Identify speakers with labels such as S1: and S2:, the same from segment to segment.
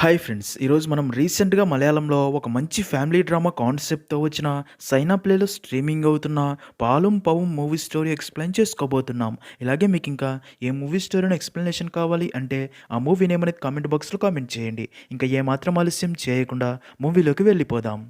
S1: Hi friends ఈరోజు మనం రీసెంట్గా మలయాళంలో ఒక మంచి ఫ్యామిలీ డ్రామా కాన్సెప్ట్తో వచ్చిన సైనా ప్లేలో స్ట్రీమింగ్ అవుతున్న Palum Pazhavum movie story explain చేసుకోబోతున్నాం. ఇలాగే మీకు ఇంకా ఏ మూవీ స్టోరీని ఎక్స్ప్లెనేషన్ కావాలి అంటే ఆ మూవీ నేమనేది కామెంట్ బాక్స్లో కామెంట్ చేయండి. ఇంకా ఏమాత్రం ఆలస్యం చేయకుండా మూవీలోకి వెళ్ళిపోదాం.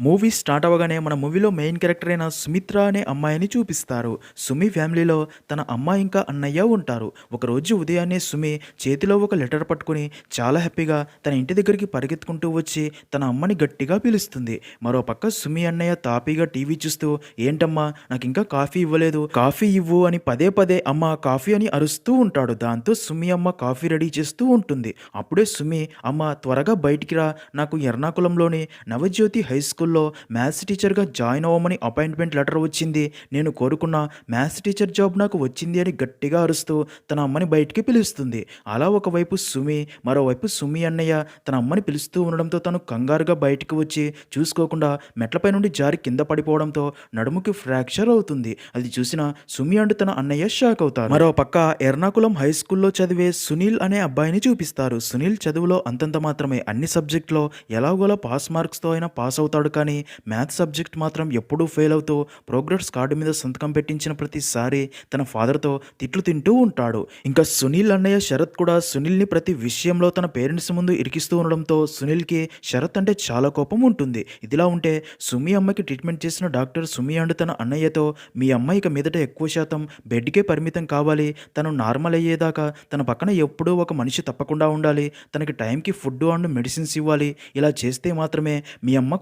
S1: మూవీ స్టార్ట్ అవ్వగానే మన మూవీలో మెయిన్ క్యారెక్టర్ అయిన సుమిత్ర అనే అమ్మాయిని చూపిస్తారు. సుమి ఫ్యామిలీలో తన అమ్మ ఇంకా అన్నయ్య ఉంటారు. ఒకరోజు ఉదయాన్నే సుమి చేతిలో ఒక లెటర్ పట్టుకుని చాలా హ్యాపీగా తన ఇంటి దగ్గరికి పరిగెత్తుకుంటూ వచ్చి తన అమ్మని గట్టిగా పిలుస్తుంది. మరో పక్క సుమి అన్నయ్య తాపీగా టీవీ చూస్తూ ఏంటమ్మా నాకు ఇంకా కాఫీ ఇవ్వలేదు. కాఫీ ఇవ్వు అని పదే పదే అమ్మ కాఫీ అని అరుస్తూ ఉంటాడు. దాంతో సుమి అమ్మ కాఫీ రెడీ చేస్తూ ఉంటుంది. అప్పుడే సుమి అమ్మ త్వరగా బయటికి రా. నాకు ఎర్నాకుళంలోని నవజ్యోతి హై స్కూల్ రోజుల్లో మ్యాథ్స్ టీచర్గా జాయిన్ అవ్వమని అపాయింట్మెంట్ లెటర్ వచ్చింది. నేను కోరుకున్న మ్యాథ్స్ టీచర్ జాబ్ నాకు వచ్చింది అని గట్టిగా అరుస్తూ తన అమ్మని బయటికి పిలుస్తుంది. అలా ఒకవైపు సుమి మరోవైపు సుమి అన్నయ్య తన అమ్మని పిలుస్తూ ఉండడంతో తను కంగారుగా బయటికి వచ్చి చూసుకోకుండా మెట్లపై నుండి జారి కింద పడిపోవడంతో నడుముకి ఫ్రాక్చర్ అవుతుంది. అది చూసిన సుమి అండ్ తన అన్నయ్య షాక్ అవుతారు. మరో పక్క ఎర్నాకుళం హై స్కూల్లో చదివే సునీల్ అనే అబ్బాయిని చూపిస్తారు. సునీల్ చదువులో అంతంత మాత్రమే. అన్ని సబ్జెక్టులో ఎలాగోలా పాస్ మార్క్స్తో అయినా పాస్ అవుతాడు కానీ మ్యాథ్స్ సబ్జెక్ట్ మాత్రం ఎప్పుడూ ఫెయిల్ అవుతూ ప్రోగ్రెస్ కార్డు మీద సంతకం పెట్టించిన ప్రతిసారి తన ఫాదర్తో తిట్లు తింటూ ఉంటాడు. ఇంకా సునీల్ అన్నయ్య శరత్ కూడా సునీల్ని ప్రతి విషయంలో తన పేరెంట్స్ ముందు ఇరికిస్తూ ఉండడంతో సునీల్కి శరత్ అంటే చాలా కోపం ఉంటుంది. ఇదిలా ఉంటే సుమి అమ్మకి ట్రీట్మెంట్ చేసిన డాక్టర్ సుమి అండ్ తన అన్నయ్యతో మీ అమ్మాయి ఇక మీదట ఎక్కువ శాతం బెడ్కే పరిమితం కావాలి. తను నార్మల్ అయ్యేదాకా తన పక్కన ఎప్పుడూ ఒక మనిషి తప్పకుండా ఉండాలి. తనకి టైంకి ఫుడ్ అండ్ మెడిసిన్స్ ఇవ్వాలి. ఇలా చేస్తే మాత్రమే మీ అమ్మ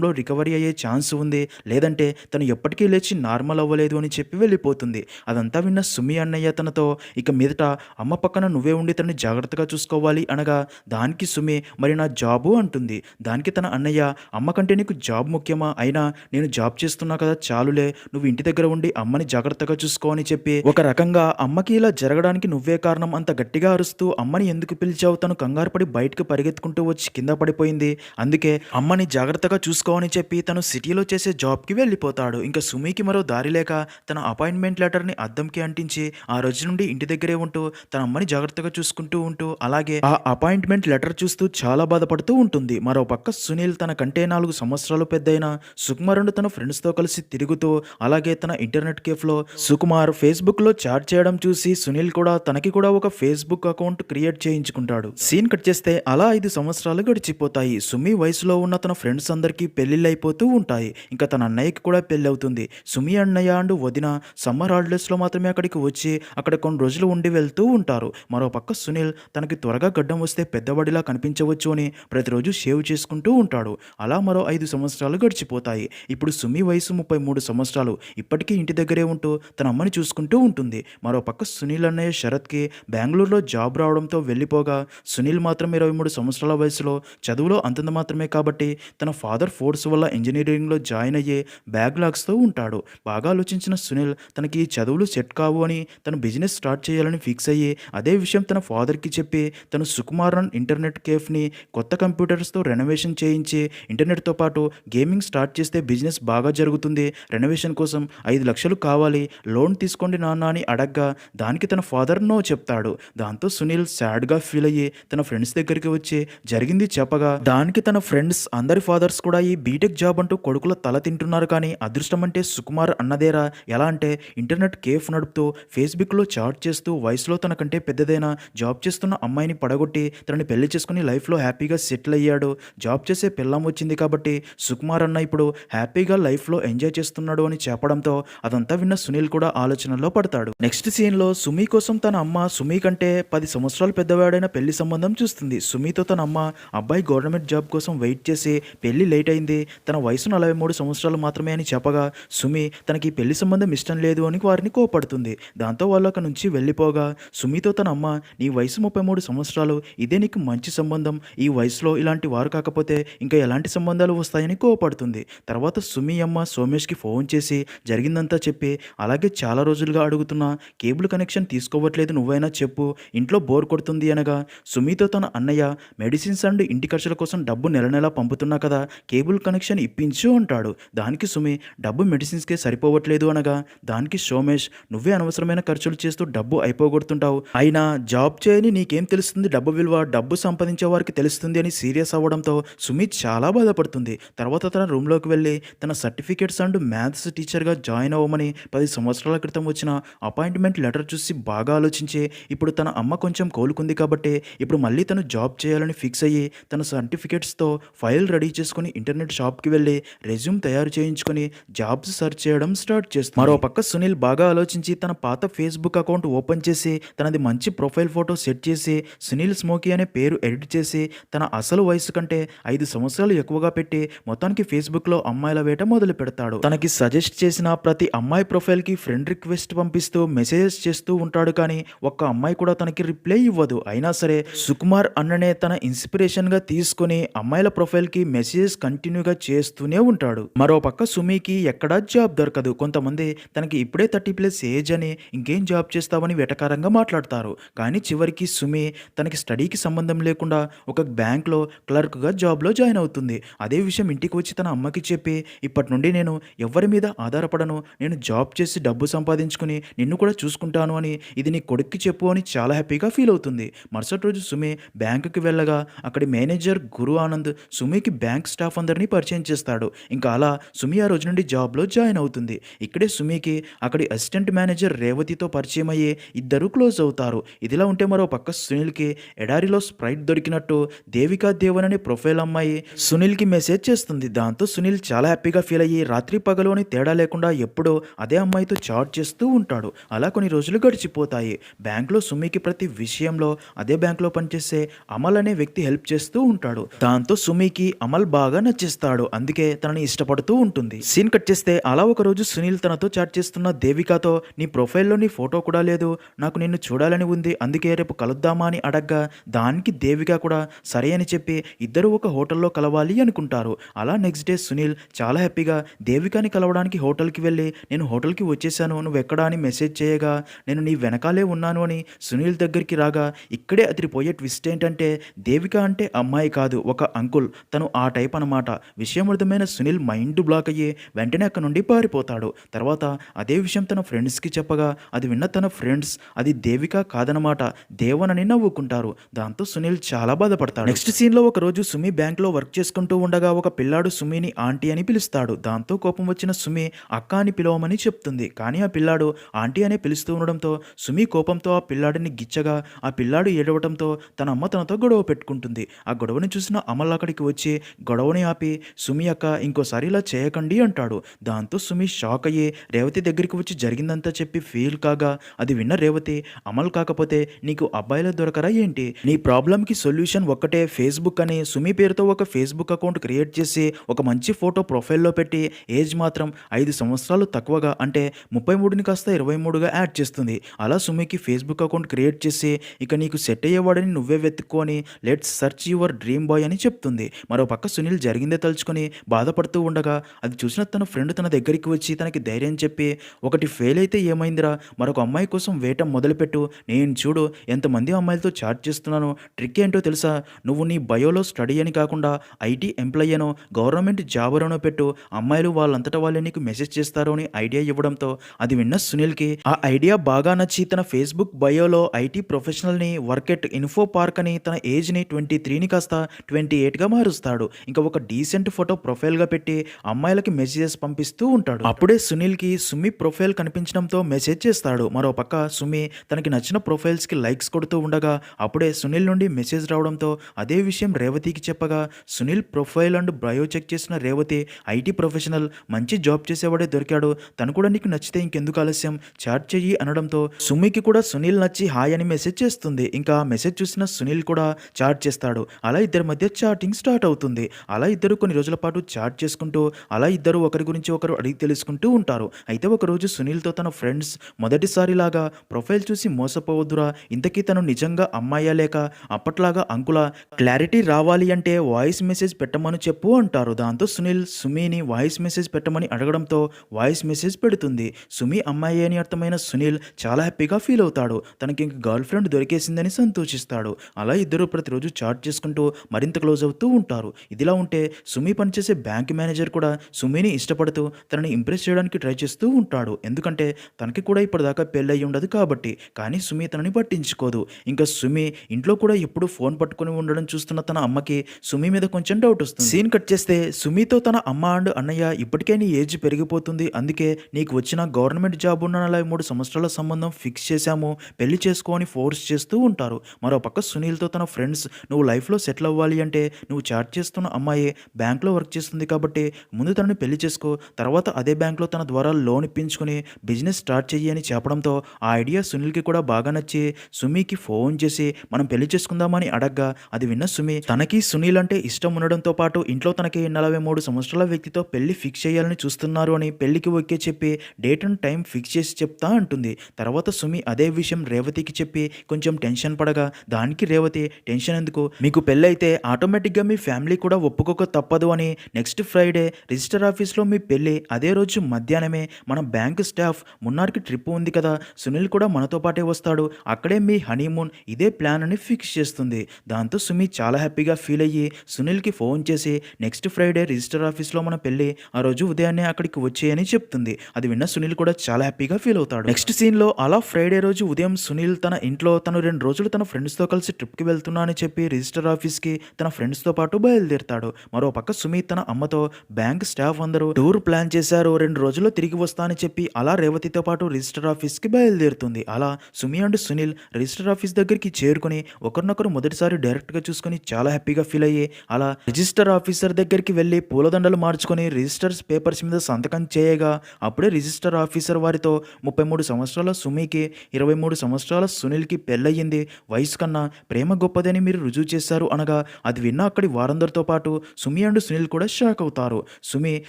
S1: కొంతకాలంలో రికవరీ అయ్యే ఛాన్స్ ఉంది. లేదంటే తను ఎప్పటికీ లేచి నార్మల్ అవ్వలేదు అని చెప్పి వెళ్ళిపోతుంది. అదంతా విన్న సుమి అన్నయ్య తనతో ఇక మీదట అమ్మ పక్కన నువ్వే ఉండి తనని జాగ్రత్తగా చూసుకోవాలి అనగా దానికి సుమి మరి నా జాబు అంటుంది. దానికి తన అన్నయ్య అమ్మ కంటే నీకు జాబ్ ముఖ్యమా? అయినా నేను జాబ్ చేస్తున్నా కదా చాలులే. నువ్వు ఇంటి దగ్గర ఉండి అమ్మని జాగ్రత్తగా చూసుకో అని చెప్పి ఒక రకంగా అమ్మకి ఇలా జరగడానికి నువ్వే కారణం అంత గట్టిగా అరుస్తూ అమ్మని ఎందుకు పిలిచావు? తను కంగారు పడి బయటకు పరిగెత్తుకుంటూ వచ్చి కింద పడిపోయింది. అందుకే అమ్మని జాగ్రత్తగా చూసుకో అని చెప్పి తను సిటీలో చేసే జాబ్కి వెళ్ళిపోతాడు. ఇంకా సుమికి మరో దారి లేక తన అపాయింట్మెంట్ లెటర్ని అద్దంకి అంటించి ఆ రోజు నుండి ఇంటి దగ్గరే ఉంటూ తన అమ్మని జాగ్రత్తగా చూసుకుంటూ ఉంటూ అలాగే ఆ అపాయింట్మెంట్ లెటర్ చూస్తూ చాలా బాధపడుతూ ఉంటుంది. మరో పక్క సునీల్ తన కంటే నాలుగు సంవత్సరాలు పెద్దయిన సుకుమారుడు తన ఫ్రెండ్స్తో కలిసి తిరుగుతూ అలాగే తన ఇంటర్నెట్ కేఫ్లో సుకుమార్ ఫేస్బుక్లో చాట్ చేయడం చూసి సునీల్ కూడా తనకి కూడా ఒక ఫేస్బుక్ అకౌంట్ క్రియేట్ చేయించుకుంటాడు. సీన్ కట్ చేస్తే అలా ఐదు సంవత్సరాలు గడిచిపోతాయి. సుమి వయసులో ఉన్న తన ఫ్రెండ్స్ అందరికీ పెళ్ళిళ్ళైపోతూ అయిపోతూ ఉంటాయి. ఇంకా తన అన్నయ్యకి కూడా పెళ్ళి అవుతుంది సుమి అన్నయ్య అండ్ వదిన సమ్మర్ హాలిడేస్లో మాత్రమే అక్కడికి వచ్చి అక్కడ కొన్ని రోజులు ఉండి వెళ్తూ ఉంటారు. మరో పక్క సునీల్ తనకి త్వరగా గడ్డం వస్తే పెద్దవాడిలా కనిపించవచ్చు అని ప్రతిరోజు షేవ్ చేసుకుంటూ ఉంటాడు. అలా మరో ఐదు సంవత్సరాలు గడిచిపోతాయి. ఇప్పుడు సుమి వయసు ముప్పై మూడు సంవత్సరాలు. ఇప్పటికీ ఇంటి దగ్గరే ఉంటూ తన అమ్మని చూసుకుంటూ ఉంటుంది. మరో పక్క సునీల్ అన్నయ్య శరత్కి బెంగళూరులో జాబ్ రావడంతో వెళ్ళిపోగా సునీల్ మాత్రం ఇరవై మూడు సంవత్సరాల వయసులో చదువులో అంతంత మాత్రమే కాబట్టి తన ఫాదర్ ఫోర్స్ వల్ల ఇంజనీరింగ్లో జాయిన్ అయ్యే బ్యాక్లాగ్స్తో ఉంటాడు. బాగా ఆలోచించిన సునీల్ తనకి చదువులు సెట్ కావు అని తను బిజినెస్ స్టార్ట్ చేయాలని ఫిక్స్ అయ్యి అదే విషయం తన ఫాదర్కి చెప్పి. తను సుకుమారన్ ఇంటర్నెట్ కేఫ్ని కొత్త కంప్యూటర్స్తో రెనోవేషన్ చేయించి ఇంటర్నెట్తో పాటు గేమింగ్ స్టార్ట్ చేస్తే బిజినెస్ బాగా జరుగుతుంది. రెనోవేషన్ కోసం ఐదు లక్షలు కావాలి. లోన్ తీసుకోండి నాన్న అని అడగ్గా దానికి తన ఫాదర్ నో చెప్తాడు. దాంతో సునీల్ సాడ్గా ఫీల్ అయ్యి తన ఫ్రెండ్స్ దగ్గరికి వచ్చి జరిగింది చెప్పగా దానికి తన ఫ్రెండ్స్ అందరి ఫాదర్స్ కూడా ఈ బీటెక్ జాబ్ అంటూ కొడుకుల తల తింటున్నారు కానీ అదృష్టం అంటే సుకుమార్ అన్నదేరా. ఎలా అంటే ఇంటర్నెట్ కేఫ్ నడుపుతూ ఫేస్బుక్లో చాట్ చేస్తూ వయసులో తనకంటే పెద్దదైన జాబ్ చేస్తున్న అమ్మాయిని పడగొట్టి తనని పెళ్ళి చేసుకుని లైఫ్లో హ్యాపీగా సెటిల్ అయ్యాడు. జాబ్ చేసే పిల్లం వచ్చింది కాబట్టి సుకుమార్ అన్న ఇప్పుడు హ్యాపీగా లైఫ్లో ఎంజాయ్ చేస్తున్నాడు అని చెప్పడంతో అదంతా విన్న సునీల్ కూడా ఆలోచనలో పడతాడు. నెక్స్ట్ సీన్లో సుమి కోసం తన అమ్మ సుమి కంటే పది సంవత్సరాలు పెద్దవాడైన పెళ్ళి సంబంధం చూస్తుంది. సుమితో తన అమ్మ అబ్బాయి గవర్నమెంట్ జాబ్ కోసం వెయిట్ చేసి పెళ్ళి లేట్ అయింది తన వయసు నలభై మూడు సంవత్సరాలు మాత్రమే అని చెప్పగా సుమి తనకి పెళ్ళి సంబంధం ఇష్టం లేదు అని వారిని కోపడుతుంది. దాంతో వాళ్ళు అక్కడి నుంచి వెళ్ళిపోగా సుమితో తన అమ్మ నీ వయసు ముప్పై మూడు సంవత్సరాలు ఇదే నీకు మంచి సంబంధం. ఈ వయసులో ఇలాంటి వారు కాకపోతే ఇంకా ఎలాంటి సంబంధాలు వస్తాయని కోపడుతుంది. తర్వాత సుమి అమ్మ సోమేష్కి ఫోన్ చేసి జరిగిందంతా చెప్పి అలాగే చాలా రోజులుగా అడుగుతున్నా కేబుల్ కనెక్షన్ తీసుకోవట్లేదు నువ్వైనా చెప్పు ఇంట్లో బోర్ కొడుతుంది అనగా. సుమితో తన అన్నయ్య మెడిసిన్స్ అండ్ ఇంటి ఖర్చుల కోసం డబ్బు నెల నెలా పంపుతున్నా కదా కేబుల్ కేబుల్ కనెక్షన్ ఇప్పించు అంటాడు. దానికి సుమి డబ్బు మెడిసిన్స్కే సరిపోవట్లేదు అనగా దానికి సోమేష్ నువ్వే అనవసరమైన ఖర్చులు చేస్తూ డబ్బు అయిపోగొడుతుంటావు. అయినా జాబ్ చేయని నీకేం తెలుస్తుంది? డబ్బు విలువ డబ్బు సంపాదించే వారికి తెలుస్తుంది అని సీరియస్ అవ్వడంతో సుమిత్ చాలా బాధపడుతుంది. తర్వాత తన రూమ్లోకి వెళ్ళి తన సర్టిఫికేట్స్ అండ్ మ్యాథ్స్ టీచర్గా జాయిన్ అవ్వమని పది సంవత్సరాల క్రితం వచ్చిన అపాయింట్మెంట్ లెటర్ చూసి బాగా ఆలోచించి ఇప్పుడు తన అమ్మ కొంచెం కోలుకుంది కాబట్టి ఇప్పుడు మళ్ళీ తను జాబ్ చేయాలని ఫిక్స్ అయ్యి తన సర్టిఫికేట్స్తో ఫైల్ రెడీ చేసుకుని ఇంటర్నెట్ షాప్కి వెళ్ళి రెజ్యూమ్ తయారు చేయించుకొని జాబ్స్ సెర్చ్ చేయడం స్టార్ట్ చేస్తుంది. మరో పక్క సునీల్ బాగా ఆలోచించి తన పాత ఫేస్బుక్ అకౌంట్ ఓపెన్ చేసి తనది మంచి ప్రొఫైల్ ఫోటో సెట్ చేసి సునీల్ స్మోకీ అనే పేరు ఎడిట్ చేసి తన అసలు వయసు కంటే ఐదు సంవత్సరాలు ఎక్కువగా పెట్టి మొత్తానికి ఫేస్బుక్లో అమ్మాయిల వేట మొదలు పెడతాడు. తనకి సజెస్ట్ చేసిన ప్రతి అమ్మాయి ప్రొఫైల్కి ఫ్రెండ్ రిక్వెస్ట్ పంపిస్తూ మెసేజెస్ చేస్తూ ఉంటాడు కానీ ఒక్క అమ్మాయి కూడా తనకి రిప్లై ఇవ్వదు. అయినా సరే సుకుమార్ అన్ననే తన ఇన్స్పిరేషన్గా తీసుకొని అమ్మాయిల ప్రొఫైల్కి మెసేజెస్ కంటిన్యూగా చేస్తూనే ఉంటాడు. మరో పక్క సుమీకి ఎక్కడా జాబ్ దొరకదు. కొంతమంది తనకి ఇప్పుడే థర్టీ ప్లస్ ఏజ్ అని ఇంకేం జాబ్ చేస్తావని వెటకారంగా మాట్లాడతారు. కానీ చివరికి సుమి తనకి స్టడీకి సంబంధం లేకుండా ఒక బ్యాంక్లో క్లర్క్గా జాబ్లో జాయిన్ అవుతుంది. అదే విషయం ఇంటికి వచ్చి తన అమ్మకి చెప్పి ఇప్పటి నుండి నేను ఎవరి మీద ఆధారపడను. నేను జాబ్ చేసి డబ్బు సంపాదించుకుని నిన్ను కూడా చూసుకుంటాను అని ఇది నీ కొడుక్కి చెప్పు అని చాలా హ్యాపీగా ఫీల్ అవుతుంది. మరుసటి రోజు సుమి బ్యాంకుకి వెళ్ళగా అక్కడి మేనేజర్ గురు ఆనంద్ సుమికి బ్యాంక్ స్టాఫ్ అందరిని పరిచయం చేస్తాడు. ఇంకా అలా సుమి ఆ రోజు నుండి జాబ్లో జాయిన్ అవుతుంది. ఇక్కడే సుమికి అక్కడి అసిస్టెంట్ మేనేజర్ రేవతితో పరిచయం అయ్యి ఇద్దరు క్లోజ్ అవుతారు. ఇదిలా ఉంటే మరో పక్క సునీల్కి ఎడారిలో స్ప్రైట్ దొరికినట్టు దేవికా దేవన్ అనే ప్రొఫైల్ అమ్మాయి సునీల్కి మెసేజ్ చేస్తుంది. దాంతో సునీల్ చాలా హ్యాపీగా ఫీల్ అయ్యి రాత్రి పగలోని తేడా లేకుండా ఎప్పుడూ అదే అమ్మాయితో చాట్ చేస్తూ ఉంటాడు. అలా కొన్ని రోజులు గడిచిపోతాయి. బ్యాంక్లో సుమికి ప్రతి విషయంలో అదే బ్యాంక్లో పనిచేసే అమల్ అనే వ్యక్తి హెల్ప్ చేస్తూ ఉంటాడు. దాంతో సుమికి అమల్ బాగా చేస్తాడు అందుకే తనని ఇష్టపడుతూ ఉంటుంది. సీన్ కట్ చేస్తే అలా ఒక రోజు సునీల్ తనతో చాట్ చేస్తున్న దేవికాతో నీ ప్రొఫైల్లో నీ ఫోటో కూడా లేదు నాకు నిన్ను చూడాలని ఉంది అందుకే రేపు కలుద్దామా అని అడగ్గా దానికి దేవిక కూడా సరే అని చెప్పి ఇద్దరు ఒక హోటల్లో కలవాలి అనుకుంటారు. అలా నెక్స్ట్ డే సునీల్ చాలా హ్యాపీగా దేవికాని కలవడానికి హోటల్కి వెళ్ళి నేను హోటల్కి వచ్చేసాను నువ్వు ఎక్కడా అని మెసేజ్ చేయగా నేను నీ వెనకాలే ఉన్నాను అని సునీల్ దగ్గరికి రాగా ఇక్కడే అదిరిపోయే ట్విస్ట్ ఏంటంటే దేవిక అంటే అమ్మాయి కాదు ఒక అంకుల్ తను ఆ టైప్ అనమాట విషయం అర్థమైన సునీల్ మైండ్ బ్లాక్ అయ్యి వెంటనే అక్కడ నుండి పారిపోతాడు. తర్వాత అదే విషయం తన ఫ్రెండ్స్కి చెప్పగా అది విన్న తన ఫ్రెండ్స్ అది దేవిక కాదనమాట. దేవనని నవ్వుకుంటారు. దాంతో సునీల్ చాలా బాధపడతాడు. నెక్స్ట్ సీన్లో ఒక రోజు సుమి బ్యాంక్లో వర్క్ చేసుకుంటూ ఉండగా ఒక పిల్లాడు సుమిని ఆంటీ అని పిలుస్తాడు. దాంతో కోపం వచ్చిన సుమి అక్క అని పిలవమని చెప్తుంది. కానీ ఆ పిల్లాడు ఆంటీ అనే పిలుస్తూ ఉండడంతో సుమి కోపంతో ఆ పిల్లాడిని గిచ్చగా ఆ పిల్లాడు ఏడవడంతో తన అమ్మ తనతో గొడవ పెట్టుకుంటుంది. ఆ గొడవని చూసిన అమల్ అక్కడికి వచ్చి గొడవని ఆపి సుమి అక్క ఇంకోసారి ఇలా చేయకండి అంటాడు. దాంతో సుమి షాక్ అయ్యి రేవతి దగ్గరికి వచ్చి జరిగిందంతా చెప్పి ఫీల్ కాగా అది విన్న రేవతి అమల్ కాకపోతే నీకు అబ్బాయిలు దొరకరా ఏంటి? నీ ప్రాబ్లంకి సొల్యూషన్ ఒక్కటే ఫేస్బుక్ అని సుమి పేరుతో ఒక ఫేస్బుక్ అకౌంట్ క్రియేట్ చేసి ఒక మంచి ఫోటో ప్రొఫైల్లో పెట్టి ఏజ్ మాత్రం ఐదు సంవత్సరాలు తక్కువగా అంటే ముప్పై మూడుని కాస్త ఇరవై మూడుగా యాడ్ చేస్తుంది. అలా సుమికి ఫేస్బుక్ అకౌంట్ క్రియేట్ చేసి ఇక నీకు సెట్ అయ్యేవాడని నువ్వే వెతుక్కొని let's search your dream boy అని చెప్తుంది. మరో పక్క సునీల్ జరిగింది తలుచుకొని బాధపడుతూ ఉండగా అది చూసిన తన ఫ్రెండ్ తన దగ్గరికి వచ్చి తనకి ధైర్యం చెప్పి ఒకటి ఫెయిల్ అయితే ఏమైందిరా? మరొక అమ్మాయి కోసం వేయటం మొదలుపెట్టు. నేను చూడు ఎంతమంది అమ్మాయిలతో చాట్ చేస్తున్నాను ట్రిక్ ఏంటో తెలుసా? నువ్వు నీ బయోలో స్టడీ అని కాకుండా ఐటీ ఎంప్లాయీ అనో గవర్నమెంట్ అనో పెట్టు. అమ్మాయిలు వాళ్ళంతటా వాళ్ళే నీకు మెసేజ్ చేస్తారు అని ఐడియా ఇవ్వడంతో అది విన్న సునీల్కి ఆ ఐడియా బాగా నచ్చి తన ఫేస్బుక్ బయోలో ఐటీ ప్రొఫెషనల్ని వర్కెట్ ఇన్ఫో పార్క్ అని తన ఏజ్ని ట్వంటీ త్రీని కాస్త ట్వంటీ ఎయిట్గా మారుస్తాడు. ఇంకా ఒక డీసెంట్ ఫోటో ప్రొఫైల్గా పెట్టి అమ్మాయిలకి మెసేజెస్ పంపిస్తూ ఉంటాడు. అప్పుడే సునీల్కి సుమి ప్రొఫైల్ కనిపించడంతో మెసేజ్ చేస్తాడు. మరో పక్క సుమి తనకి నచ్చిన ప్రొఫైల్స్కి లైక్స్ కొడుతూ ఉండగా అప్పుడే సునీల్ నుండి మెసేజ్ రావడంతో అదే విషయం రేవతికి చెప్పగా Sunil profile and bio check చేసిన రేవతి ఐటీ ప్రొఫెషనల్ మంచి జాబ్ చేసేవాడే దొరికాడు. తను కూడా నీకు నచ్చితే ఇంకెందుకు ఆలస్యం? చాట్ చెయ్యి అనడంతో సుమికి కూడా సునీల్ నచ్చి హాయ్ అని మెసేజ్ చేస్తుంది. ఇంకా మెసేజ్ చూసిన సునీల్ కూడా చాట్ చేస్తాడు. అలా ఇద్దరి మధ్య చాటింగ్ స్టార్ట్ అవుతుంది. అలా ఇద్దరు కొన్ని రోజుల పాటు చాట్ చేసుకుంటూ అలా ఇద్దరు ఒకరి గురించి ఒకరు అడిగి తెలుసుకుంటూ ఉంటారు. అయితే ఒకరోజు సునీల్తో తన ఫ్రెండ్స్ మొదటిసారిలాగా ప్రొఫైల్ చూసి మోసపోవద్దురా ఇంతకీ తను నిజంగా అమ్మాయా లేక అప్పట్లాగా అంకుల క్లారిటీ రావాలి అంటే వాయిస్ మెసేజ్ పెట్టమని చెప్పు అంటారు. దాంతో సునీల్ సుమిని వాయిస్ మెసేజ్ పెట్టమని అడగడంతో వాయిస్ మెసేజ్ పెడుతుంది. సుమి అమ్మాయి అని అర్థమైన సునీల్ చాలా హ్యాపీగా ఫీల్ అవుతాడు. తనకి ఇంక గర్ల్ ఫ్రెండ్ దొరికేసిందని సంతోషిస్తాడు. అలా ఇద్దరు ప్రతిరోజు చాట్ చేసుకుంటూ మరింత క్లోజ్ అవుతూ ఉంటారు. ఇదిలా ఉంటే సుమి పనిచేసే బ్యాంక్ మేనేజర్ కూడా సుమిని ఇష్టపడుతూ తనని ఇంప్రెస్ చేయడానికి ట్రై చేస్తూ ఉంటాడు. ఎందుకంటే తనకి కూడా ఇప్పటిదాకా పెళ్ళయి ఉండదు కాబట్టి. కానీ సుమి తనని పట్టించుకోదు. ఇంకా సుమి ఇంట్లో కూడా ఎప్పుడు ఫోన్ పట్టుకుని ఉండడం చూస్తున్న తన అమ్మకి సుమి మీద కొంచెం డౌట్ వస్తుంది. సీన్ కట్ చేస్తే సుమితో తన అమ్మ అండ్ అన్నయ్య ఇప్పటికే నీ ఏజ్ పెరిగిపోతుంది. అందుకే నీకు వచ్చిన గవర్నమెంట్ జాబ్ ఉన్న నలభై మూడు సంవత్సరాల సంబంధం ఫిక్స్ చేశాము. పెళ్ళి చేసుకోని ఫోర్స్ చేస్తూ ఉంటారు. మరో పక్క సునీల్తో తన ఫ్రెండ్స్ నువ్వు లైఫ్లో సెటిల్ అవ్వాలి అంటే నువ్వు చాట్ చేస్తున్న అమ్మాయి. బ్యాంక్లో వర్క్ చేస్తుంది కాబట్టి ముందు తనని పెళ్ళి చేసుకో తర్వాత అదే బ్యాంక్లో తన ద్వారా లోన్ ఇప్పించుకుని బిజినెస్ స్టార్ట్ చెయ్యి అని చెప్పడంతో ఆ ఐడియా సునీల్కి కూడా బాగా నచ్చి సుమికి ఫోన్ చేసి మనం పెళ్ళి చేసుకుందామని అడగ్గా. అది విన్న సుమి తనకి సునీల్ అంటే ఇష్టం ఉండడంతో పాటు ఇంట్లో తనకి నలభై మూడు సంవత్సరాల వ్యక్తితో పెళ్ళి ఫిక్స్ చేయాలని చూస్తున్నారు అని పెళ్ళికి ఓకే చెప్పి డేట్ అండ్ టైం ఫిక్స్ చేసి చెప్తా అంటుంది. తర్వాత సుమి అదే విషయం రేవతికి చెప్పి కొంచెం టెన్షన్ పడగా దానికి రేవతి టెన్షన్ ఎందుకు? మీకు పెళ్ళైతే ఆటోమేటిక్గా మీ ఫ్యామిలీ కూడా ఒప్పుకోక తప్పదు అని నెక్స్ట్ ఫ్రైడే రిజిస్టర్ ఆఫీస్లో మీ పెళ్ళి అదే రోజు మధ్యాహ్నమే మన బ్యాంక్ స్టాఫ్ మున్నార్కి ట్రిప్ ఉంది కదా. సునీల్ కూడా మనతో పాటే వస్తాడు. అక్కడే మీ హనీమూన్ ఇదే ప్లాన్ అని ఫిక్స్ చేస్తుంది. దాంతో సుమి చాలా హ్యాపీగా ఫీల్ అయ్యి సునీల్కి ఫోన్ చేసి నెక్స్ట్ ఫ్రైడే రిజిస్టర్ ఆఫీస్లో మన పెళ్ళి ఆ రోజు ఉదయాన్నే అక్కడికి వచ్చేయని చెప్తుంది. అది విన్న సునీల్ కూడా చాలా హ్యాపీగా ఫీల్ అవుతాడు. నెక్స్ట్ సీన్లో అలా ఫ్రైడే రోజు ఉదయం సునీల్ తన ఇంట్లో తను రెండు రోజులు తన ఫ్రెండ్స్తో కలిసి ట్రిప్కి వెళ్తున్నా అని చెప్పి రిజిస్టర్ ఆఫీస్కి తన ఫ్రెండ్స్తో పాటు బయలుదేరుతాడు. మరోపక్క పక్క తన అమ్మతో బ్యాంక్ స్టాఫ్ అందరూ టూర్ ప్లాన్ చేశారు రెండు రోజుల్లో తిరిగి వస్తా అని చెప్పి అలా రేవతితో పాటు రిజిస్టర్ ఆఫీస్కి బయలుదేరుతుంది. అలా సుమి అండ్ సునీల్ రిజిస్టర్ ఆఫీస్ దగ్గరికి చేరుకుని ఒకరినొకరు మొదటిసారి డైరెక్ట్గా చూసుకొని చాలా హ్యాపీగా ఫీల్ అయ్యి అలా రిజిస్టర్ ఆఫీసర్ దగ్గరికి వెళ్ళి పూలదండలు మార్చుకొని రిజిస్టర్స్ పేపర్స్ మీద సంతకం చేయగా అప్పుడే రిజిస్టర్ ఆఫీసర్ వారితో ముప్పై మూడు సంవత్సరాల సుమికి ఇరవై మూడు సంవత్సరాల సునీల్కి పెళ్ళయింది వయసు కన్నా ప్రేమ గొప్పదని మీరు రుజువు చేశారు అనగా అది విన్న అక్కడి వారందరితో పాటు సుమి అండ్ సునీల్ కూడా షాక్ అవుతారు. సుమి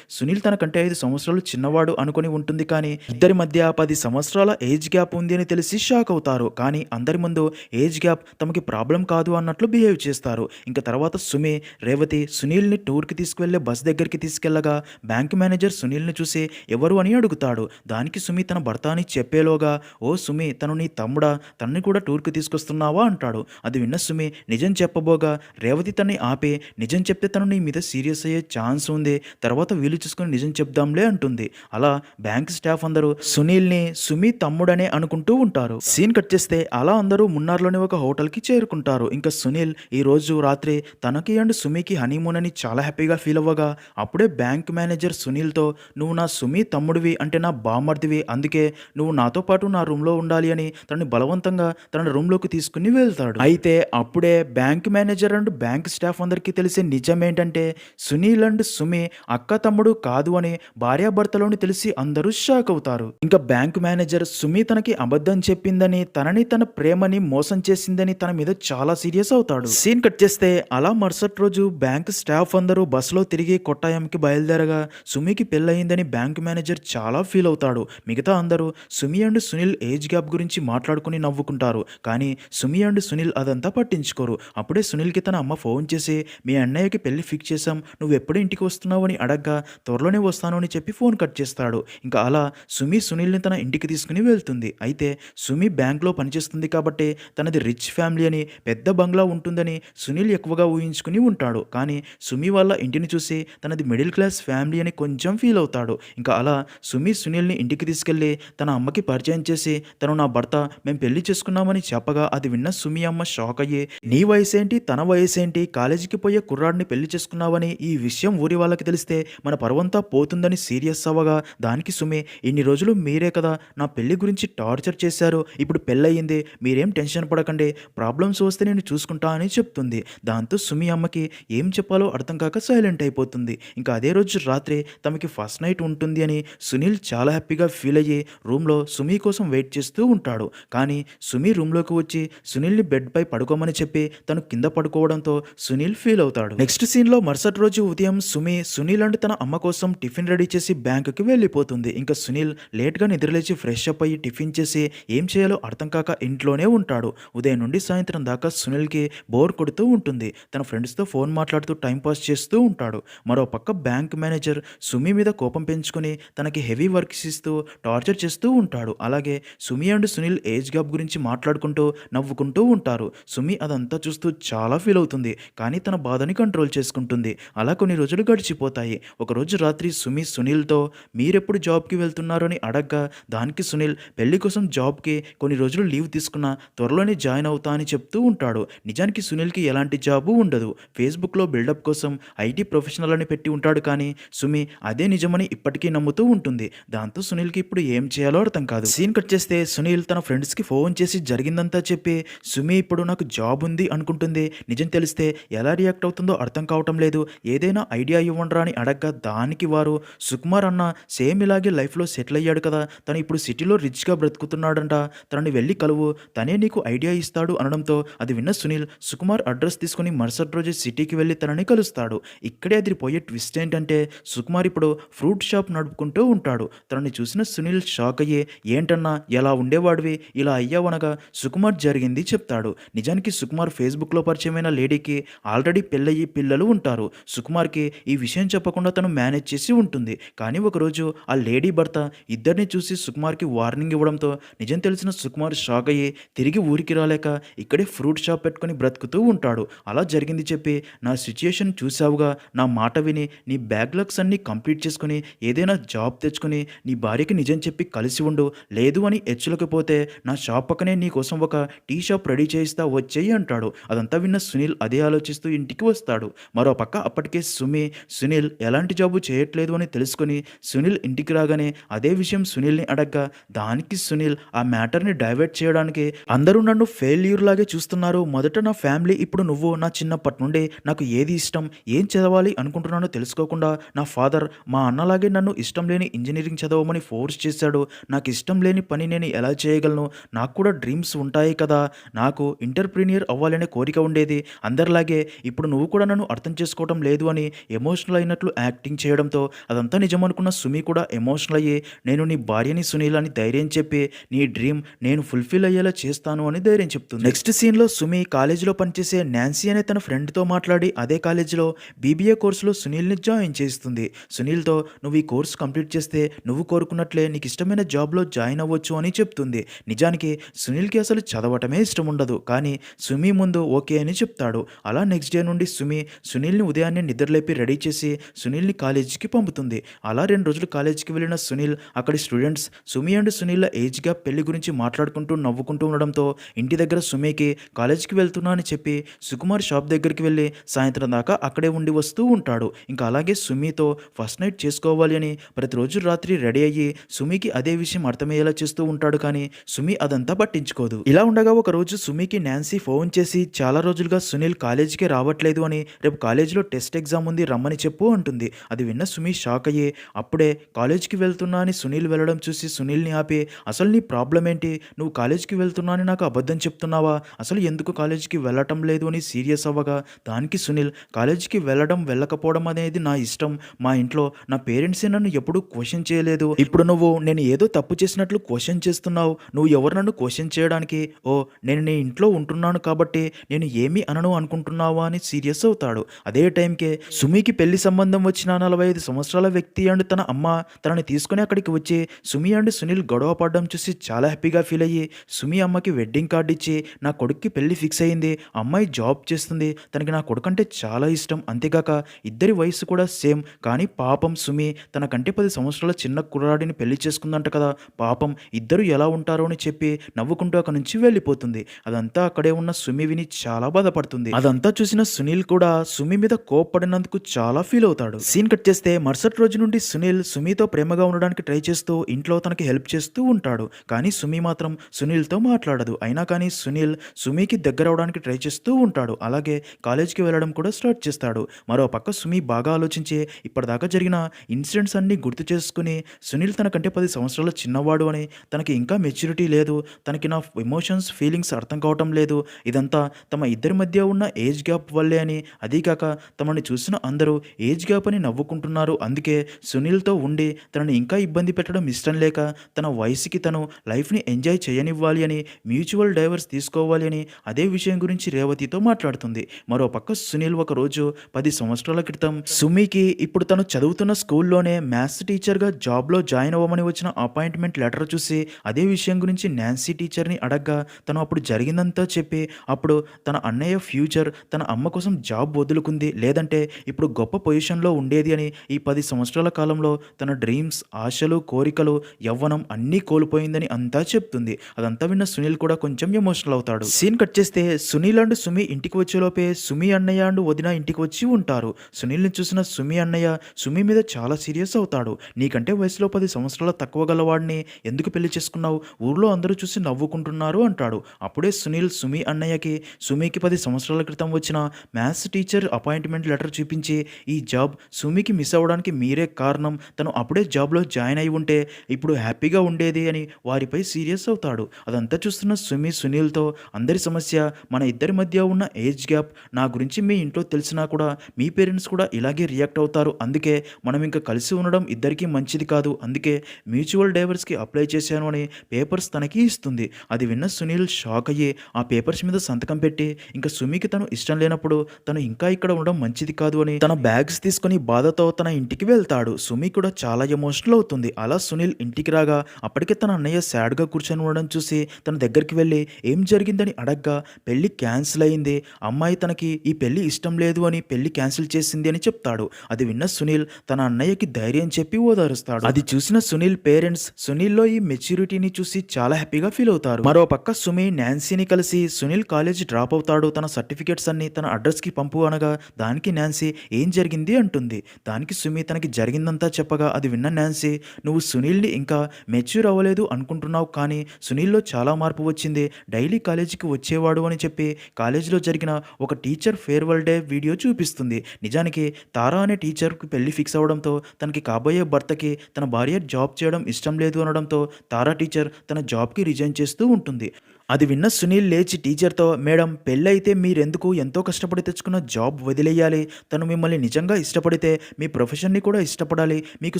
S1: సునీల్ తనకంటే ఐదు సంవత్సరాలు చిన్నవాడు అనుకుని ఉంటుంది కానీ ఇద్దరి మధ్య పది సంవత్సరాల ఏజ్ గ్యాప్ ఉంది అని తెలిసి షాక్ అవుతారు. కానీ అందరి ముందు ఏజ్ గ్యాప్ తమకి ప్రాబ్లం కాదు అన్నట్లు బిహేవ్ చేస్తారు. ఇంకా తర్వాత సుమి రేవతి సునీల్ని టూర్కి తీసుకువెళ్ళే బస్ దగ్గరికి తీసుకెళ్ళగా బ్యాంక్ మేనేజర్ సునీల్ని చూసి ఎవరు అని అడుగుతాడు. దానికి సుమి తన భర్త అని చెప్పేలోగా ఓ సుమి తను నీ తమ్ముడా తనని కూడా టూర్కి తీసుకొస్తున్నావా? అంటాడు. అది విన్న సుమి నిజం చెప్పబోగా రేవతి తన్ని ఆపి నిజం చెప్తే తను నీ మీద సీరియస్ అయ్యే ఛాన్స్ ఉంది. తర్వాత వీలు చూసుకొని నిజం చెప్దాంలే అంటుంది. అలా బ్యాంక్ స్టాఫ్ అందరూ సునీల్ని సుమి తమ్ముడనే అనుకుంటూ ఉంటారు. సీన్ కట్ చేస్తే అలా అందరూ మున్నార్లోని ఒక హోటల్కి చేరుకుంటారు. ఇంకా సునీల్ ఈ రోజు రాత్రి తనకి అండ్ సుమికి హనీమూన్ అని చాలా హ్యాపీగా ఫీల్ అవ్వగా అప్పుడే బ్యాంక్ మేనేజర్ సునీల్తో నువ్వు నా సుమి తమ్ముడివి అంటే నా బామర్దివి అందుకే నువ్వు నాతో పాటు నా రూమ్లో ఉండాలి అని తనని బలవంతంగా తన రూమ్లోకి తీసుకుని వెళ్తాడు. అయితే అప్పుడే bank manager and bank staff అందరికీ తెలిసే నిజం ఏంటంటే సునీల్ అండ్ సుమి అక్క తమ్ముడు కాదు అని భార్యాభర్తలోని తెలిసి అందరూ షాక్ అవుతారు. ఇంకా బ్యాంకు మేనేజర్ సుమి తనకి అబద్ధం చెప్పిందని తనని తన ప్రేమని మోసం చేసిందని తన మీద చాలా సీరియస్ అవుతాడు. సీన్ కట్ చేస్తే అలా మరుసటి రోజు బ్యాంక్ స్టాఫ్ అందరూ బస్సులో తిరిగి కొట్టాయంకి బయలుదేరగా సుమికి పెళ్ళయిందని బ్యాంక్ మేనేజర్ చాలా ఫీల్ అవుతాడు. మిగతా అందరూ సుమి అండ్ సునీల్ ఏజ్ గ్యాప్ గురించి మాట్లాడుకుని నవ్వుకుంటారు. కానీ సుమి అండ్ సునీల్ అదంతా పట్టించుకోరు. అప్పుడే సునీల్కి తన అమ్మ ఫోన్ చేసి మీ అన్నయ్యకి పెళ్ళి ఫిక్స్ చేశాం. నువ్వు ఎప్పుడు ఇంటికి వస్తున్నావు అని అడగ్గా త్వరలోనే వస్తాను అని చెప్పి ఫోన్ కట్ చేస్తాడు. ఇంకా అలా సుమి సునీల్ని తన ఇంటికి తీసుకుని వెళ్తుంది. అయితే సుమి బ్యాంక్లో పనిచేస్తుంది కాబట్టి తనది రిచ్ ఫ్యామిలీ అని పెద్ద బంగ్లా ఉంటుందని సునీల్ ఎక్కువగా ఊహించుకుని ఉంటాడు. కానీ సుమి వాళ్ళ ఇంటిని చూసి తనది మిడిల్ క్లాస్ ఫ్యామిలీ అని కొంచెం ఫీల్ అవుతాడు. ఇంకా అలా సుమి సునీల్ని ఇంటికి తీసుకెళ్ళి తన అమ్మకి పరిచయం చేసి తను నా భర్త మేము పెళ్ళి చేసుకున్నామని చెప్పగా అది విన్న సుమి అమ్మ షాక్ అయ్యి నీ వయసేంటి? తన వయసేంటి? కాలేజీకి పోయే కుర్రాడిని పెళ్ళి చేస్తున్నావని ఈ విషయం ఊరి వాళ్ళకి తెలిస్తే మన పర్వంతా పోతుందని సీరియస్ అవ్వగా దానికి సుమి ఇన్ని రోజులు మీరే కదా నా పెళ్ళి గురించి టార్చర్ చేశారు ఇప్పుడు పెళ్ళయింది మీరేం టెన్షన్ పడకండి ప్రాబ్లమ్స్ వస్తే నేను చూసుకుంటా అని చెప్తుంది. దాంతో సుమి అమ్మకి ఏం చెప్పాలో అర్థం కాక సైలెంట్ అయిపోతుంది. ఇంకా అదే రోజు రాత్రి తమకి ఫస్ట్ నైట్ ఉంటుంది అని సునీల్ చాలా హ్యాపీగా ఫీల్ అయ్యి రూమ్లో సుమి కోసం వెయిట్ చేస్తూ ఉంటాడు. కానీ సుమి రూమ్లోకి వచ్చి సునీల్ని బెడ్పై పడుకోమని చెప్పి తను కింద పడుకోవడంతో సునీల్ ఫీల్ అవుతాడు. నెక్స్ట్ సీన్లో మరుసటి రోజు ఉదయం సుమి సునీల్ అండ్ తన అమ్మ కోసం టిఫిన్ రెడీ చేసి బ్యాంకుకి వెళ్ళిపోతుంది. ఇంకా సునీల్ లేట్గా నిద్రలేచి ఫ్రెష్ అప్ అయ్యి టిఫిన్ చేసి ఏం చేయాలో అర్థం కాక ఇంట్లోనే ఉంటాడు. ఉదయం నుండి సాయంత్రం దాకా సునీల్కి బోర్ కొడుతూ ఉంటుంది. తన ఫ్రెండ్స్తో ఫోన్ మాట్లాడుతూ టైంపాస్ చేస్తూ ఉంటాడు. మరో పక్క బ్యాంక్ మేనేజర్ సుమి మీద కోపం పెంచుకొని తనకి హెవీ వర్క్స్ ఇస్తూ టార్చర్ చేస్తూ ఉంటాడు. అలాగే సుమి అండ్ సునీల్ ఏజ్ గ్యాప్ గురించి మాట్లాడుకుంటూ నవ్వుకుంటూ ఉంటారు. సుమి అదంతా చూస్తూ చాలా ఫీల్ అవుతుంది. కానీ తన బాధని కంట్రోల్ చేసుకుంటుంది. ఉంటుంది అలా కొన్ని రోజులు గడిచిపోతాయి. ఒకరోజు రాత్రి సుమి సునీల్తో మీరెప్పుడు జాబ్కి వెళ్తున్నారు? అని అడగ్గా దానికి సునీల్ పెళ్ళి కోసం జాబ్కి కొన్ని రోజులు లీవ్ తీసుకున్న త్వరలోనే జాయిన్ అవుతా అని చెప్తూ ఉంటాడు. నిజానికి సునీల్కి ఎలాంటి జాబు ఉండదు. ఫేస్బుక్లో బిల్డప్ కోసం ఐటీ ప్రొఫెషనల్ అని పెట్టి ఉంటాడు కానీ సుమి అదే నిజమని ఇప్పటికీ నమ్ముతూ ఉంటుంది. దాంతో సునీల్కి ఇప్పుడు ఏం చేయాలో అర్థం కాదు. సీన్ కట్ చేస్తే సునీల్ తన ఫ్రెండ్స్కి ఫోన్ చేసి జరిగిందంతా చెప్పి సుమి ఇప్పుడు నాకు జాబ్ ఉంది అనుకుంటుంది. నిజం తెలిస్తే ఎలా రియాక్ట్ అవుతుందో అర్థం కావటం లేదు. ఏదైనా ఐడియా ఇవ్వండిరా అని అడగ్గా దానికి వారు సుకుమార్ అన్న సేమ్ ఇలాగే లైఫ్లో సెటిల్ అయ్యాడు కదా. తను ఇప్పుడు సిటీలో రిచ్గా బ్రతుకుతున్నాడంట. తనని వెళ్ళి కలువు. తనే నీకు ఐడియా ఇస్తాడు అనడంతో అది విన్న సునీల్ సుకుమార్ అడ్రస్ తీసుకుని మరుసటి రోజు సిటీకి వెళ్ళి తనని కలుస్తాడు. ఇక్కడే అది పోయే ట్విస్ట్ ఏంటంటే సుకుమార్ ఇప్పుడు ఫ్రూట్ షాప్ నడుపుకుంటూ ఉంటాడు. తనని చూసిన సునీల్ షాక్ అయ్యి ఏంటన్నా ఎలా ఉండేవాడివి? ఇలా అయ్యావనగా సుకుమార్ జరిగింది చెప్తాడు. నిజానికి సుకుమార్ ఫేస్బుక్లో పరిచయమైన లేడీకి ఆల్రెడీ పెళ్ళయ్యి పిల్లలు ఉంటారు. సుకుమార్కి ఈ విషయం చెప్పకుండా తను మేనేజ్ చేసి ఉంటుంది. కానీ ఒకరోజు ఆ లేడీ భర్త ఇద్దరిని చూసి సుకుమార్కి వార్నింగ్ ఇవ్వడంతో నిజం తెలిసిన సుకుమార్ షాక్ అయ్యి తిరిగి ఊరికి రాలేక ఇక్కడే ఫ్రూట్ షాప్ పెట్టుకొని బ్రతుకుతూ ఉంటాడు. అలా జరిగింది చెప్పి నా సిచ్యుయేషన్ చూసావుగా నా మాట విని నీ బ్యాగ్ లక్స్ అన్నీ కంప్లీట్ చేసుకుని ఏదైనా జాబ్ తెచ్చుకుని నీ భార్యకి నిజం చెప్పి కలిసి ఉండు. లేదు అని హెచ్చులకపోతే నా షాప్ పక్కనే నీకోసం ఒక టీ షాప్ రెడీ చేయిస్తా వచ్చేయి అంటాడు. అదంతా విన్న సునీల్ అదే ఆలోచిస్తూ ఇంటికి వస్తాడు. మరో పక్క అప్పటికే సుమి సునీల్ ఎలాంటి జాబు చేయట్లేదు అని తెలుసుకుని సునీల్ ఇంటికి రాగానే అదే విషయం సునీల్ని అడగ్గా దానికి సునీల్ ఆ మ్యాటర్ని డైవర్ట్ చేయడానికి అందరూ నన్ను ఫెయిల్యూర్ లాగే చూస్తున్నారు. మొదట నా ఫ్యామిలీ ఇప్పుడు నువ్వు నా చిన్నప్పటి నుండి నాకు ఏది ఇష్టం ఏం చదవాలి అనుకుంటున్నానో తెలుసుకోకుండా నా ఫాదర్ మా అన్నలాగే నన్ను ఇష్టం లేని ఇంజనీరింగ్ చదవమని ఫోర్స్ చేశాడు. నాకు ఇష్టం లేని పని నేను ఎలా చేయగలను? నాకు కూడా డ్రీమ్స్ ఉంటాయి కదా. నాకు ఇంటర్ప్రీనియర్ అవ్వాలనే కోరిక ఉండేది. అందరిలాగే ఇప్పుడు నువ్వు కూడా నన్ను అర్థం చేసుకోవడం లేదు అని ఎమోషనల్ అయినట్లు యాక్టింగ్ చేయడంతో అదంతా నిజం అనుకున్న సుమి కూడా ఎమోషనల్ అయ్యి నేను నీ భార్యని సునీల్ అని ధైర్యం చెప్పి నీ డ్రీమ్ నేను ఫుల్ఫిల్ అయ్యేలా చేస్తాను అని ధైర్యం చెప్తుంది. నెక్స్ట్ సీన్లో సుమి కాలేజీలో పనిచేసే నాన్సీ అనే తన ఫ్రెండ్తో మాట్లాడి అదే కాలేజీలో బీబీఏ కోర్సులో సునీల్ని జాయిన్ చేస్తుంది సునీల్తో నువ్వు ఈ కోర్సు కంప్లీట్ చేస్తే నువ్వు కోరుకున్నట్లే నీకు ఇష్టమైన జాబ్లో జాయిన్ అవ్వచ్చు అని చెప్తుంది. నిజానికి సునీల్కి అసలు చదవటమే ఇష్టం ఉండదు కానీ సుమి ముందు ఓకే అని చెప్తాడు. అలా నెక్స్ట్ డే నుండి సుమి సునీల్ని ఉదయాన్నే నిద్రలేపి రెడీ చేసి సునీల్ని కాలేజీకి పంపుతుంది. అలా రెండు రోజులు కాలేజీకి వెళ్ళిన సునీల్ అక్కడి students Sumi and Sunil age gap పెళ్ళి గురించి మాట్లాడుకుంటూ నవ్వుకుంటూ ఉండడంతో ఇంటి దగ్గర సుమికి కాలేజీకి వెళ్తున్నా అని చెప్పి సుకుమార్ షాప్ దగ్గరికి వెళ్ళి సాయంత్రం దాకా అక్కడే ఉండి వస్తూ ఉంటాడు. ఇంకా అలాగే సుమితో ఫస్ట్ నైట్ చేసుకోవాలి అని ప్రతిరోజు రాత్రి రెడీ అయ్యి సుమికి అదే విషయం అర్థమయ్యేలా చేస్తూ ఉంటాడు కానీ సుమి అదంతా పట్టించుకోదు. ఇలా ఉండగా ఒక రోజు సుమికి నాన్సీ ఫోన్ చేసి చాలా రోజులుగా సునీల్ కాలేజీకి రావట్లేదు అని రేపు కాలేజీలో టెస్ట్ ఎగ్జామ్ ఉంది రమ్మని చెప్పు అంటుంది. అది విన్న సుమి షాక్ అయ్యి అప్పుడే కాలేజీకి వెళ్తున్నా అని సునీల్ వెళ్ళడం చూసి సునీల్ని ఆపి అసలు నీ ప్రాబ్లం ఏంటి? నువ్వు కాలేజీకి వెళ్తున్నా అని నాకు అబద్ధం చెప్తున్నావా? అసలు ఎందుకు కాలేజీకి వెళ్ళటం లేదు? అని సీరియస్ అవ్వగా దానికి సునీల్ కాలేజీకి వెళ్ళడం వెళ్ళకపోవడం అనేది నా ఇష్టం. మా ఇంట్లో నా పేరెంట్సే నన్ను ఎప్పుడూ క్వశ్చన్ చేయలేదు. ఇప్పుడు నువ్వు నేను ఏదో తప్పు చేసినట్లు క్వశ్చన్ చేస్తున్నావు. నువ్వు ఎవరు నన్ను క్వశ్చన్ చేయడానికి? ఓ నేను నీ ఇంట్లో ఉంటున్నాను కాబట్టి నేను ఏమి అనను అనుకుంటున్నావా? అని సీరియస్ అవుతాడు. అదే అదే టైంకే సుమికి పెళ్ళి సంబంధం వచ్చిన నలభై ఐదు సంవత్సరాల వ్యక్తి అండ్ తన అమ్మ తనని తీసుకుని అక్కడికి వచ్చి సుమి అండ్ సునీల్ గొడవ పడడం చూసి చాలా హ్యాపీగా ఫీల్ అయ్యి సుమి అమ్మకి వెడ్డింగ్ కార్డు ఇచ్చి నా కొడుక్కి పెళ్ళి ఫిక్స్ అయింది అమ్మాయి జాబ్ చేస్తుంది తనకి నా కొడుకు అంటే చాలా ఇష్టం అంతేగాక ఇద్దరి వయసు కూడా సేమ్ కానీ పాపం సుమి తనకంటే పది సంవత్సరాల చిన్న కుర్రాడిని పెళ్ళి చేసుకుందంట కదా పాపం ఇద్దరు ఎలా ఉంటారో అని చెప్పి నవ్వుకుంటూ అక్కడి నుంచి వెళ్ళిపోతుంది. అదంతా అక్కడే ఉన్న సుమి విని చాలా బాధపడుతుంది. అదంతా చూసిన సునీల్ కూడా సుమి మీద కోప్పడినందుకు చాలా ఫీల్ అవుతాడు. సీన్ కట్ చేస్తే మరుసటి రోజు నుండి సునీల్ సుమితో ప్రేమగా ఉండడానికి ట్రై చేస్తూ ఇంట్లో తనకి హెల్ప్ చేస్తూ ఉంటాడు. కానీ సుమి మాత్రం సునీల్తో మాట్లాడదు. అయినా కానీ సునీల్ సుమికి దగ్గర అవడానికి ట్రై చేస్తూ ఉంటాడు. అలాగే కాలేజ్కి వెళ్ళడం కూడా స్టార్ట్ చేస్తాడు. మరో పక్క సుమి బాగా ఆలోచించి ఇప్పటిదాకా జరిగిన ఇన్సిడెంట్స్ అన్ని గుర్తు చేసుకుని సునీల్ తనకంటే పది సంవత్సరాల చిన్నవాడు అని తనకి ఇంకా మెచ్యూరిటీ లేదు. తనకి నా ఎమోషన్స్ ఫీలింగ్స్ అర్థం కావటం లేదు. ఇదంతా తమ ఇద్దరి మధ్య ఉన్న ఏజ్ గ్యాప్ వల్లే అని. అదీకాక తమని చూసిన అందరూ ఏజ్ గ్యాప్ అని నవ్వుకుంటున్నారు. అందుకే సునీల్తో ఉండి తనని ఇంకా ఇబ్బంది పెట్టడం ఇష్టం లేక తన వయసుకి తను లైఫ్ని ఎంజాయ్ చేయనివ్వాలి అని మ్యూచువల్ డైవర్స్ తీసుకోవాలి అని అదే విషయం గురించి రేవతితో మాట్లాడుతుంది. మరో పక్క సునీల్ ఒక రోజు పది సంవత్సరాల క్రితం సుమికి ఇప్పుడు తను చదువుతున్న స్కూల్లోనే మ్యాథ్స్ టీచర్గా జాబ్లో జాయిన్ అవ్వమని వచ్చిన అపాయింట్మెంట్ లెటర్ చూసి అదే విషయం గురించి నాన్సీ టీచర్ని అడగ్గా తను అప్పుడు జరిగిందంతా చెప్పి అప్పుడు తన అన్నయ్య ఫ్యూచర్ తన అమ్మ కోసం జాబ్ వదులుకుంది. ఉంది లేదంటే ఇప్పుడు గొప్ప పొజిషన్లో ఉండేది అని ఈ పది సంవత్సరాల కాలంలో తన డ్రీమ్స్ ఆశలు కోరికలు యవ్వనం అన్నీ కోల్పోయిందని అంతా చెప్తుంది. అదంతా విన్న సునీల్ కూడా కొంచెం ఎమోషనల్ అవుతాడు. సీన్ కట్ చేస్తే సునీల్ అండ్ సుమి ఇంటికి వచ్చేలోపే సుమి అన్నయ్య అండ్ వదిన ఇంటికి వచ్చి ఉంటారు. సునీల్ని చూసిన సుమి అన్నయ్య సుమి మీద చాలా సీరియస్ అవుతాడు. నీకంటే వయసులో పది సంవత్సరాల తక్కువ గలవాడిని ఎందుకు పెళ్ళి చేసుకున్నావు? ఊర్లో అందరూ చూసి నవ్వుకుంటున్నారు అంటాడు. అప్పుడే సునీల్ సుమి అన్నయ్యకి సుమికి పది సంవత్సరాల క్రితం వచ్చిన మ్యాథ్స్ టీచర్ అపాయింట్మెంట్ లెటర్ చూపించి ఈ జాబ్ సుమికి మిస్ అవ్వడానికి మీరే కారణం. తను అప్పుడే జాబ్లో జాయిన్ అయి ఉంటే ఇప్పుడు హ్యాపీగా ఉండేది అని వారిపై సీరియస్ అవుతాడు. అదంతా చూస్తున్న సుమి సునీల్తో అందరి సమస్య మన ఇద్దరి మధ్య ఉన్న ఏజ్ గ్యాప్ నా గురించి మీ ఇంట్లో తెలిసినా కూడా మీ పేరెంట్స్ కూడా ఇలాగే రియాక్ట్ అవుతారు. అందుకే మనం ఇంకా కలిసి ఉండడం ఇద్దరికీ మంచిది కాదు. అందుకే మ్యూచువల్ డైవర్స్కి అప్లై చేశాను అని పేపర్స్ తనకి ఇస్తుంది. అది విన్న సునీల్ షాక్ అయ్యి ఆ పేపర్స్ మీద సంతకం పెట్టి ఇంకా సుమికి తను ఇష్టం లేనప్పుడు తను ఇంకా ఇక్కడ ఉండడం మంచిది కాదు అని తన బ్యాగ్స్ తీసుకొని బాధతో తన ఇంటికి వెళ్తాడు. సుమి కూడా చాలా ఎమోషనల్ అవుతుంది. అలా సునీల్ ఇంటికి రాగా అప్పటికే తన అన్నయ్య సాడ్గా కూర్చొని ఉండడం చూసి తన దగ్గరికి వెళ్ళి ఏం జరిగిందని అడగ్గా పెళ్ళి క్యాన్సిల్ అయింది. అమ్మాయి తనకి ఈ పెళ్ళి ఇష్టం లేదు అని పెళ్ళి క్యాన్సిల్ చేసింది అని చెప్తాడు. అది విన్న సునీల్ తన అన్నయ్యకి ధైర్యం చెప్పి ఓదారుస్తాడు. అది చూసిన సునీల్ పేరెంట్స్ సునీల్లో ఈ మెచ్యూరిటీని చూసి చాలా హ్యాపీగా ఫీల్ అవుతారు. మరో పక్క సుమి నాన్సీని కలిసి సునీల్ కాలేజ్ డ్రాప్ అవుతాడు. తన సర్టిఫికేట్స్ అన్ని తన అడ్రస్కి పంపు అనగా దానికి నాన్సీ ఏం జరిగింది అంటుంది. దానికి సుమి తనకి జరిగిందంతా చెప్పగా అది విన్న నాన్సీ నువ్వు సునీల్ని ఇంకా మెచ్యూర్ అవ్వలేదు అనుకుంటున్నావు కానీ సునీల్లో చాలా మార్పు వచ్చింది. డైలీ కాలేజీకి వచ్చేవాడు అని చెప్పి కాలేజీలో జరిగిన ఒక టీచర్ ఫేర్వెల్ డే వీడియో చూపిస్తుంది. నిజానికి తారా అనే టీచర్కి పెళ్ళి ఫిక్స్ అవడంతో తనకి కాబోయే భర్తకి తన భార్య జాబ్ చేయడం ఇష్టం లేదు అనడంతో తారా టీచర్ తన జాబ్కి రిజైన్ చేస్తూ ఉంటుంది. అది విన్న సునీల్ లేచి టీచర్తో మేడం పెళ్ళైతే మీరెందుకు ఎంతో కష్టపడి తెచ్చుకున్న జాబ్ వదిలేయాలి? తను మిమ్మల్ని నిజంగా ఇష్టపడితే మీ ప్రొఫెషన్ని కూడా ఇష్టపడాలి మీకు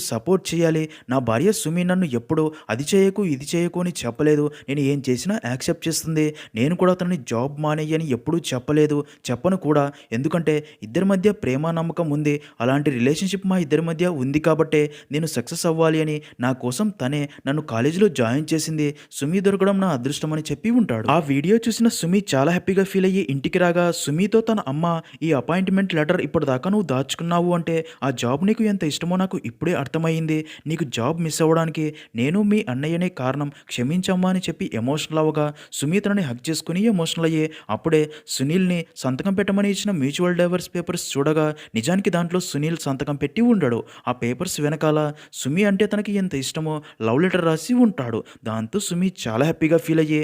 S1: సపోర్ట్ చేయాలి. నా భార్య సుమి నన్ను ఎప్పుడు అది చేయకు ఇది చేయకు అని చెప్పలేదు. నేను ఏం చేసినా యాక్సెప్ట్ చేస్తుంది. నేను కూడా తనని జాబ్ మానేయని ఎప్పుడూ చెప్పలేదు. చెప్పను కూడా. ఎందుకంటే ఇద్దరి మధ్య ప్రేమ నమ్మకం ఉంది. అలాంటి రిలేషన్షిప్ మా ఇద్దరి మధ్య ఉంది కాబట్టే నేను సక్సెస్ అవ్వాలి అని నా కోసం తనే నన్ను కాలేజీలో జాయిన్ చేసింది. సుమి దొరకడం నా అదృష్టం అని చెప్పి ఉంటాడు. ఆ వీడియో చూసిన సుమి చాలా హ్యాపీగా ఫీల్ అయ్యి ఇంటికి రాగా సుమితో తన అమ్మ ఈ అపాయింట్మెంట్ లెటర్ ఇప్పటిదాకా నువ్వు దాచుకున్నావు అంటే ఆ జాబ్ నీకు ఎంత ఇష్టమో నాకు ఇప్పుడే అర్థమైంది నీకు జాబ్ మిస్ అవ్వడానికి నేను మీ అన్నయ్యనే కారణం. క్షమించమ్మా అని చెప్పి ఎమోషనల్ అవ్వగా సుమి తనని హక్ చేసుకుని ఎమోషనల్ అయ్యి అప్పుడే సునీల్ని సంతకం పెట్టమని ఇచ్చిన మ్యూచువల్ డైవర్స్ పేపర్స్ చూడగా నిజానికి దాంట్లో సునీల్ సంతకం పెట్టి ఉండడు. ఆ పేపర్స్ వెనకాల సుమి అంటే తనకి ఎంత ఇష్టమో లవ్ లెటర్ రాసి ఉంటాడు. దాంతో సుమి చాలా హ్యాపీగా ఫీల్ అయ్యి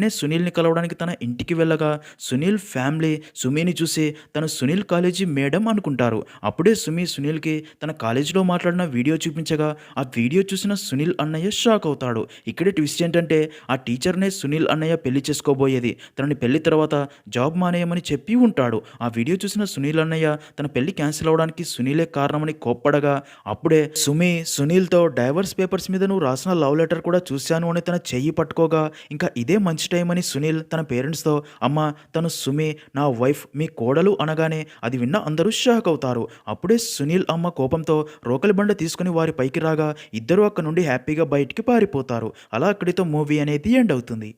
S1: వెంటనే సునీల్ని కలవడానికి తన ఇంటికి వెళ్ళగా సునీల్ ఫ్యామిలీ సుమీని చూసి తను సునీల్ కాలేజీ మేడం అనుకుంటారు. అప్పుడే సుమి సునీల్కి తన కాలేజీలో మాట్లాడిన వీడియో చూపించగా ఆ వీడియో చూసిన సునీల్ అన్నయ్య షాక్ అవుతాడు. ఇక్కడే ట్విస్ట్ ఏంటంటే ఆ టీచర్నే సునీల్ అన్నయ్య పెళ్ళి చేసుకోబోయేది. తనని పెళ్ళి తర్వాత జాబ్ మానేయమని చెప్పి ఉంటాడు. ఆ వీడియో చూసిన సునీల్ అన్నయ్య తన పెళ్ళి క్యాన్సిల్ అవడానికి సునీలే కారణమని కోప్పడగా అప్పుడే సుమి సునీల్తో డైవర్స్ పేపర్స్ మీద నువ్వు రాసిన లవ్ లెటర్ కూడా చూశాను అని తన చెయ్యి పట్టుకోగా ఇంకా ఇదే మంచి టైం అని సునీల్ తన పేరెంట్స్తో అమ్మ తను సుమి నా వైఫ్ మీ కోడలు అనగానే అది విన్న అందరూ షాక్ అవుతారు అప్పుడే సునీల్ అమ్మ కోపంతో రోకలి బండ తీసుకుని వారి పైకి రాగా ఇద్దరు అక్కడ నుండి హ్యాపీగా బయటికి పారిపోతారు అలా అక్కడితో మూవీ అనేది ఎండ్ అవుతుంది